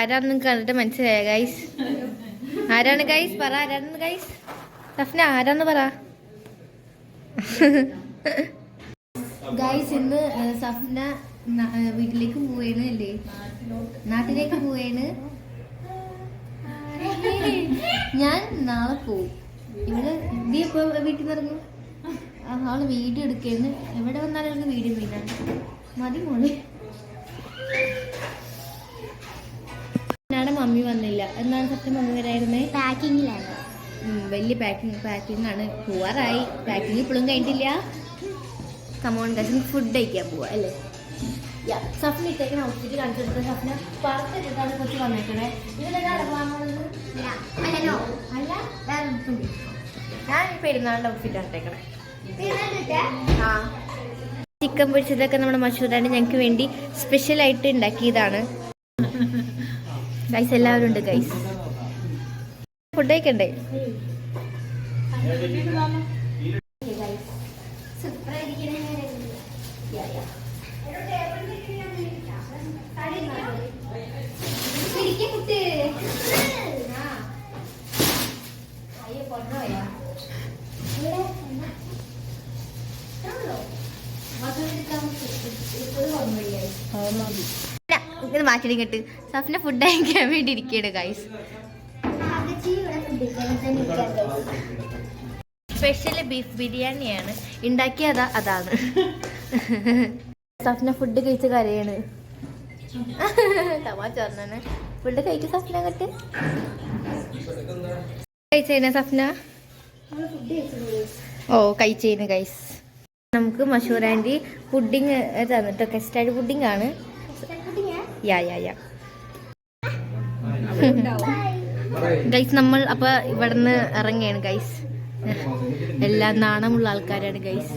ആരാണെന്ന് കണ്ടിട്ട് മനസ്സിലായ ഗൈസ് ആരാണ് ഗൈസ് പറ ആരാണെന്ന് ഗൈസ് സഫ്ന ആരാന്ന് പറ? ഗൈസ് ഇന്ന് സഫ്ന വീട്ടിലേക്ക് പോവേണ് അല്ലേ? നാട്ടിലേക്ക് പോവേണ്. ഞാൻ നാളെ പോവും. ഇവിടെ നീ എപ്പോ വീട്ടിൽ നിന്ന് ഇറങ്ങും? ആ, അവൾ വീഡിയോ എടുക്കുന്നു. എവിടെ വന്നാലും അവൾക്ക് വീഡിയോ വീടാണ് മതി മോളെ. ഞാനും മമ്മി വന്നില്ല. എന്നാണ് സത്യം മമ്മി വരായിരുന്നേ? പാക്കിങ്ങിലാണ്. വലിയ പാക്കിംഗ് പാക്കിംഗ് ആണ് പോവാറായി. പാക്കിംഗ് ഇപ്പോഴും കഴിഞ്ഞിട്ടില്ല. കമോൺ ഗസ് ഫുഡ് കഴിക്കാൻ പോവാ അല്ലേ? സഫ്ന ഇട്ടേക്കണ ഔട്ട്ഫിറ്റ് കാണിച്ചെടുത്ത സഫ്ന പുറത്തിട്ടാണ് കുറച്ച് വന്നേക്കണേ. ഇതിലെന്താണ് അല്ല. ഞാൻ ഈ പെരുന്നാളിന്റെ ഔട്ട്ഫിറ്റ് ഇട്ടേക്കണേ. ആ? ചിക്കൻ പൊരിച്ചതൊക്കെ നമ്മുടെ മഷൂറാണ് ഞങ്ങൾക്ക് വേണ്ടി സ്പെഷ്യൽ ആയിട്ട് ഉണ്ടാക്കിയതാണ്. ഗൈസ് എല്ലാവരും ഉണ്ട് ഗൈസ് ഫുഡ് കഴിക്കണ്ടേ? ഇത് മാറ്റി കേട്ട് സഫിനെ ഫുഡ് കഴിക്കാൻ വേണ്ടി ഇരിക്കുകയാണ് ഗൈസ് സ്പെഷ്യൽ ബീഫ് ബിരിയാണിയാണ്. ഉണ്ടാക്കിയത് അതാണ്. സഫ്ന ഫുഡ് കഴിച്ച കരയാണ്. പറഞ്ഞാണ് ഫുഡ് കഴിക്കും സഫ്ന അങ്ങോട്ട്. കഴിച്ചേന സഫ്ന? ഓ കഴിച്ചേന് ഗൈസ് നമുക്ക് മഷൂർ ആന്റി പുഡിങ് തന്നിട്ടോ കസ്റ്റാർഡ് പുഡിങ് ആണ്. യാ യാ യാ ഗൈസ് നമ്മൾ അപ്പൊ ഇവിടുന്ന് ഇറങ്ങിയാണ് ഗൈസ് എല്ലാം നാണമുള്ള ആൾക്കാരാണ് ഗൈസ്